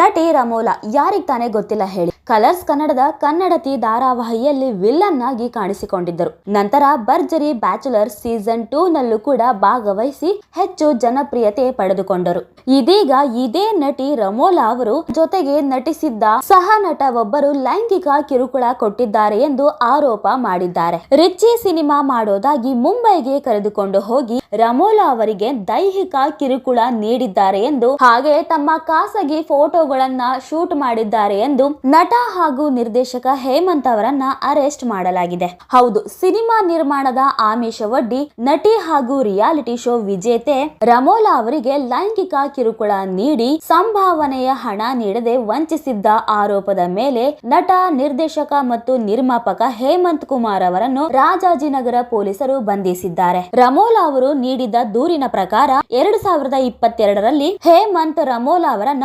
ನಟಿ ರಮೋಲಾ ಯಾರಿಗ್ ತಾನೇ ಗೊತ್ತಿಲ್ಲ ಹೇಳಿ. ಕಲರ್ಸ್ ಕನ್ನಡದ ಕನ್ನಡತಿ ಧಾರಾವಾಹಿಯಲ್ಲಿ ವಿಲ್ಲನ್ ಆಗಿ ಕಾಣಿಸಿಕೊಂಡಿದ್ದರು. ನಂತರ ಭರ್ಜರಿ ಬ್ಯಾಚುಲರ್ ಸೀಸನ್ ಟೂ ನಲ್ಲೂ ಕೂಡ ಭಾಗವಹಿಸಿ ಹೆಚ್ಚು ಜನಪ್ರಿಯತೆ ಪಡೆದುಕೊಂಡರು. ಇದೀಗ ಇದೇ ನಟಿ ರಮೋಲಾ ಅವರು ಜೊತೆಗೆ ನಟಿಸಿದ್ದ ಸಹ ನಟ ಒಬ್ಬರು ಲೈಂಗಿಕ ಕಿರುಕುಳ ಕೊಟ್ಟಿದ್ದಾರೆ ಎಂದು ಆರೋಪ ಮಾಡಿದ್ದಾರೆ. ರಿಚ್ಚಿ ಸಿನಿಮಾ ಮಾಡೋದಾಗಿ ಮುಂಬೈಗೆ ಕರೆದುಕೊಂಡು ಹೋಗಿ ರಮೋಲಾ ಅವರಿಗೆ ದೈಹಿಕ ಕಿರುಕುಳ ನೀಡಿದ್ದಾರೆ ಎಂದು ಹಾಗೆ ತಮ್ಮ ಖಾಸಗಿ ಫೋಟೋಗಳನ್ನ ಶೂಟ್ ಮಾಡಿದ್ದಾರೆ ಎಂದು ನಟ ಹಾಗೂ ನಿರ್ದೇಶಕ ಹೇಮಂತ್ ಅವರನ್ನ ಅರೆಸ್ಟ್ ಮಾಡಲಾಗಿದೆ. ಹೌದು, ಸಿನಿಮಾ ನಿರ್ಮಾಣದ ಆಮಿಷವೊಡ್ಡಿ ನಟಿ ಹಾಗೂ ರಿಯಾಲಿಟಿ ಶೋ ವಿಜೇತೆ ರಮೋಲಾ ಅವರಿಗೆ ಲೈಂಗಿಕ ಕಿರುಕುಳ ನೀಡಿ ಸಂಭಾವನೆಯ ಹಣ ನೀಡದೆ ವಂಚಿಸಿದ್ದ ಆರೋಪದ ಮೇಲೆ ನಟ, ನಿರ್ದೇಶಕ ಮತ್ತು ನಿರ್ಮಾಪಕ ಹೇಮಂತ್ ಕುಮಾರ್ ಅವರನ್ನು ರಾಜಾಜಿನಗರ ಪೊಲೀಸರು ಬಂಧಿಸಿದ್ದಾರೆ. ರಮೋಲಾ ಅವರು ನೀಡಿದ ದೂರಿನ ಪ್ರಕಾರ ಎರಡು ಸಾವಿರದ ಇಪ್ಪತ್ತೆರಡರಲ್ಲಿ ಹೇಮಂತ್ ರಮೋಲಾ ಅವರನ್ನ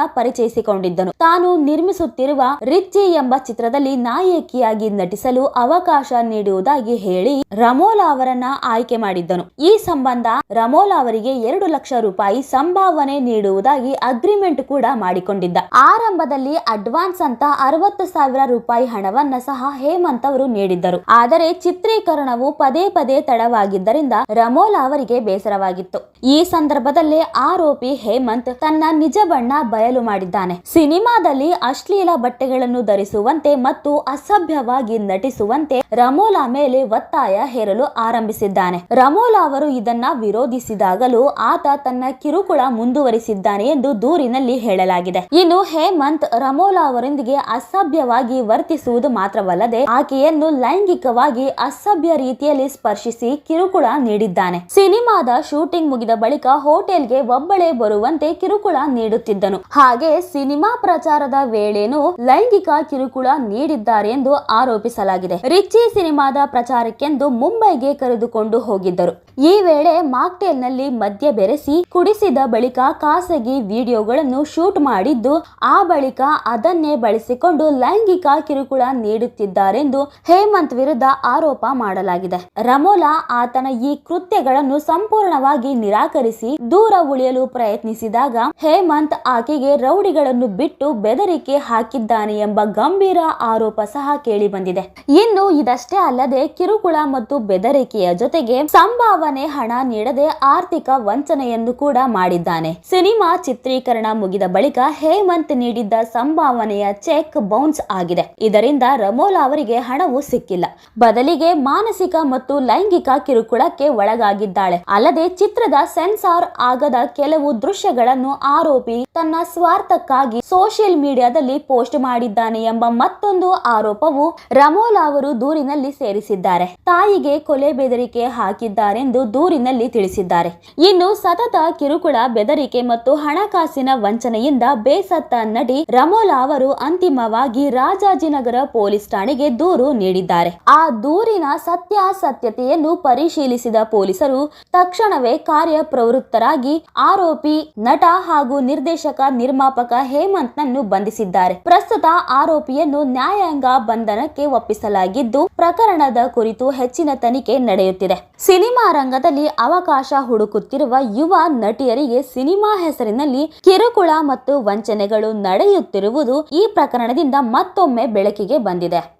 ಪರಿಚಯಿಸಿಕೊಂಡಿದ್ದನು ತಾನು ನಿರ್ಮಿಸುತ್ತಿರುವ ರಿಚ್ಚಿ ಎಂಬ ಚಿತ್ರದಲ್ಲಿ ನಾಯಕಿಯಾಗಿ ನಟಿಸಲು ಅವಕಾಶ ನೀಡುವುದಾಗಿ ಹೇಳಿ ರಮೋಲಾ ಅವರನ್ನ ಆಯ್ಕೆ ಮಾಡಿದ್ದನು. ಈ ಸಂಬಂಧ ರಮೋಲಾ ಅವರಿಗೆ ಎರಡು ಲಕ್ಷ ರೂಪಾಯಿ ಸಂಭಾವನೆ ನೀಡುವುದಾಗಿ ಅಗ್ರಿಮೆಂಟ್ ಕೂಡ ಮಾಡಿಕೊಂಡಿದ್ದ. ಆರಂಭದಲ್ಲಿ ಅಡ್ವಾನ್ಸ್ ಅಂತ ಅರವತ್ತು ಸಾವಿರ ರೂಪಾಯಿ ಹಣವನ್ನ ಸಹ ಹೇಮಂತ್ ಅವರು ನೀಡಿದ್ದರು. ಆದರೆ ಚಿತ್ರೀಕರಣವು ಪದೇ ಪದೇ ತಡವಾಗಿದ್ದರಿಂದ ರಮೋಲಾ ಅವರಿಗೆ ಬೇಸರವಾಗಿತ್ತು. ಈ ಸಂದರ್ಭದಲ್ಲೇ ಆರೋಪಿ ಹೇಮಂತ್ ತನ್ನ ನಿಜ ಬಣ್ಣ ಬಯಲು ಮಾಡಿದ್ದಾನೆ. ಸಿನಿಮಾದಲ್ಲಿ ಅಶ್ಲೀಲ ಬಟ್ಟೆಗಳನ್ನು ಧರಿಸುವಂತೆ ಮತ್ತು ಅಸಭ್ಯವಾಗಿ ನಟಿಸುವಂತೆ ರಮೋಲಾ ಮೇಲೆ ಒತ್ತಾಯ ಹೇರಲು ಆರಂಭಿಸಿದ್ದಾನೆ. ರಮೋಲಾ ಅವರು ಇದನ್ನ ವಿರೋಧಿಸಿದಾಗಲೂ ಆತ ತನ್ನ ಕಿರುಕುಳ ಮುಂದುವರಿಸಿದ್ದಾನೆ ಎಂದು ದೂರಿನಲ್ಲಿ ಹೇಳಲಾಗಿದೆ. ಇನ್ನು ಹೇಮಂತ್ ರಮೋಲಾ ಅವರೊಂದಿಗೆ ಅಸಭ್ಯವಾಗಿ ವರ್ತಿಸುವುದು ಮಾತ್ರವಲ್ಲದೆ ಆಕೆಯನ್ನು ಲೈಂಗಿಕವಾಗಿ ಅಸಭ್ಯ ರೀತಿಯಲ್ಲಿ ಸ್ಪರ್ಶಿಸಿ ಕಿರುಕುಳ ನೀಡಿದ್ದಾನೆ. ಸಿನಿಮಾದ ಶೂಟಿಂಗ್ ಮುಗಿದ ಬಳಿಕ ಹೋಟೆಲ್ಗೆ ಒಬ್ಬಳೇ ಬರುವಂತೆ ಕಿರುಕುಳ ನೀಡುತ್ತಿದ್ದನು. ಹಾಗೆ ಸಿನಿಮಾ ಪ್ರಚಾರದ ವೇಳೆನೂ ಲೈಂಗಿಕ ಕಿರುಕುಳ ನೀಡಿದ್ದಾರೆ ಎಂದು ಆರೋಪಿಸಲಾಗಿದೆ. ರಿಚಿ ಸಿನಿಮಾದ ಪ್ರಚಾರಕ್ಕೆಂದು ಮುಂಬೈಗೆ ಕರೆದುಕೊಂಡು ಹೋಗಿದ್ದರು. ಈ ವೇಳೆ ಮಾಕ್ಟೇಲ್ನಲ್ಲಿ ಮದ್ಯ ಬೆರೆಸಿ ಕುಡಿಸಿದ ಬಳಿಕ ಖಾಸಗಿ ವಿಡಿಯೋಗಳನ್ನು ಶೂಟ್ ಮಾಡಿದ್ದು, ಆ ಬಳಿಕ ಅದನ್ನೇ ಬಳಸಿಕೊಂಡು ಲೈಂಗಿಕ ಕಿರುಕುಳ ನೀಡುತ್ತಿದ್ದಾರೆಂದು ಹೇಮಂತ್ ವಿರುದ್ಧ ಆರೋಪ ಮಾಡಲಾಗಿದೆ. ರಮೋಲಾ ಆತನ ಈ ಕೃತ್ಯಗಳನ್ನು ಸಂಪೂರ್ಣವಾಗಿ ನಿರಾಕರಿಸಿ ದೂರ ಉಳಿಯಲು ಪ್ರಯತ್ನಿಸಿದಾಗ ಹೇಮಂತ್ ಆಕೆಗೆ ರೌಡಿಗಳನ್ನು ಬಿಟ್ಟು ಬೆದರಿಕೆ ಹಾಕಿದ್ದಾನೆ ಎಂಬ ಗಂಭೀರ ಆರೋಪ ಸಹ ಕೇಳಿ ಬಂದಿದೆ ಇನ್ನು ಇದಷ್ಟೇ ಅಲ್ಲದೆ ಕಿರುಕುಳ ಮತ್ತು ಬೆದರಿಕೆಯ ಜೊತೆಗೆ ಸಂಭಾವನೆ ಹಣ ನೀಡದೆ ಆರ್ಥಿಕ ವಂಚನೆಯನ್ನು ಕೂಡ ಮಾಡಿದ್ದಾನೆ. ಸಿನಿಮಾ ಚಿತ್ರೀಕರಣ ಮುಗಿದ ಬಳಿಕ ಹೇಮಂತ್ ನೀಡಿದ್ದ ಸಂಭಾವನೆಯ ಚೆಕ್ ಬೌನ್ಸ್ ಆಗಿದೆ. ಇದರಿಂದ ರಮೋಲಾ ಅವರಿಗೆ ಹಣವು ಸಿಕ್ಕಿಲ್ಲ. ಬದಲಿಗೆ ಮಾನಸಿಕ ಮತ್ತು ಲೈಂಗಿಕ ಕಿರುಕುಳಕ್ಕೆ ಒಳಗಾಗಿದ್ದಾಳೆ. ಅಲ್ಲದೆ ಚಿತ್ರದ ಸೆನ್ಸಾರ್ ಆಗದ ಕೆಲವು ದೃಶ್ಯಗಳನ್ನು ಆರೋಪಿ ತನ್ನ ಸ್ವಾರ್ಥಕ್ಕಾಗಿ ಸೋಷಿಯಲ್ ಮೀಡಿಯಾದಲ್ಲಿ ಪೋಸ್ಟ್ ಮಾಡಿದ್ದಾನೆ ಎಂಬ ಮತ್ತೊಂದು ಆರೋಪವು ರಮೋಲಾ ಅವರು ದೂರಿನಲ್ಲಿ ಸೇರಿಸಿದ್ದಾರೆ. ತಾಯಿಗೆ ಕೊಲೆ ಬೆದರಿಕೆ ಹಾಕಿದ್ದಾರೆಂದು ದೂರಿನಲ್ಲಿ ತಿಳಿಸಿದ್ದಾರೆ. ಇನ್ನು ಸತತ ಕಿರುಕುಳ, ಬೆದರಿಕೆ ಮತ್ತು ಹಣಕಾಸಿನ ವಂಚನೆಯಿಂದ ಬೇಸತ್ತ ನಟಿ ರಮೋಲಾ ಅವರು ಅಂತಿಮವಾಗಿ ರಾಜಾಜಿನಗರ ಪೊಲೀಸ್ ಠಾಣೆಗೆ ದೂರು ನೀಡಿದ್ದಾರೆ. ಆ ದೂರಿನ ಸತ್ಯಾಸತ್ಯತೆಯನ್ನು ಪರಿಶೀಲಿಸಿದ ಪೊಲೀಸರು ತಕ್ಷಣವೇ ಕಾರ್ಯಪ್ರವೃತ್ತರಾಗಿ ಆರೋಪಿ ನಟ ಹಾಗೂ ನಿರ್ದೇಶಕ ನಿರ್ಮಾಪಕ ಹೇಮಂತ್ನನ್ನು ಬಂಧಿಸಿದ್ದಾರೆ. ಪ್ರಸ್ತುತ ಆರೋಪಿಯನ್ನು ನ್ಯಾಯಾಂಗ ಬಂಧನಕ್ಕೆ ಒಪ್ಪಿಸಲಾಗಿದ್ದು, ಪ್ರಕರಣದ ಕುರಿತು ಹೆಚ್ಚಿನ ತನಿಖೆ ನಡೆಯುತ್ತಿದೆ. ಸಿನಿಮಾ ರಂಗದಲ್ಲಿ ಅವಕಾಶ ಹುಡುಕುತ್ತಿರುವ ಯುವ ನಟಿಯರಿಗೆ ಸಿನಿಮಾ ಹೆಸರಿನಲ್ಲಿ ಕಿರುಕುಳ ಮತ್ತು ವಂಚನೆಗಳು ನಡೆಯುತ್ತಿರುವುದು ಈ ಪ್ರಕರಣದಿಂದ ಮತ್ತೊಮ್ಮೆ ಬೆಳಕಿಗೆ ಬಂದಿದೆ.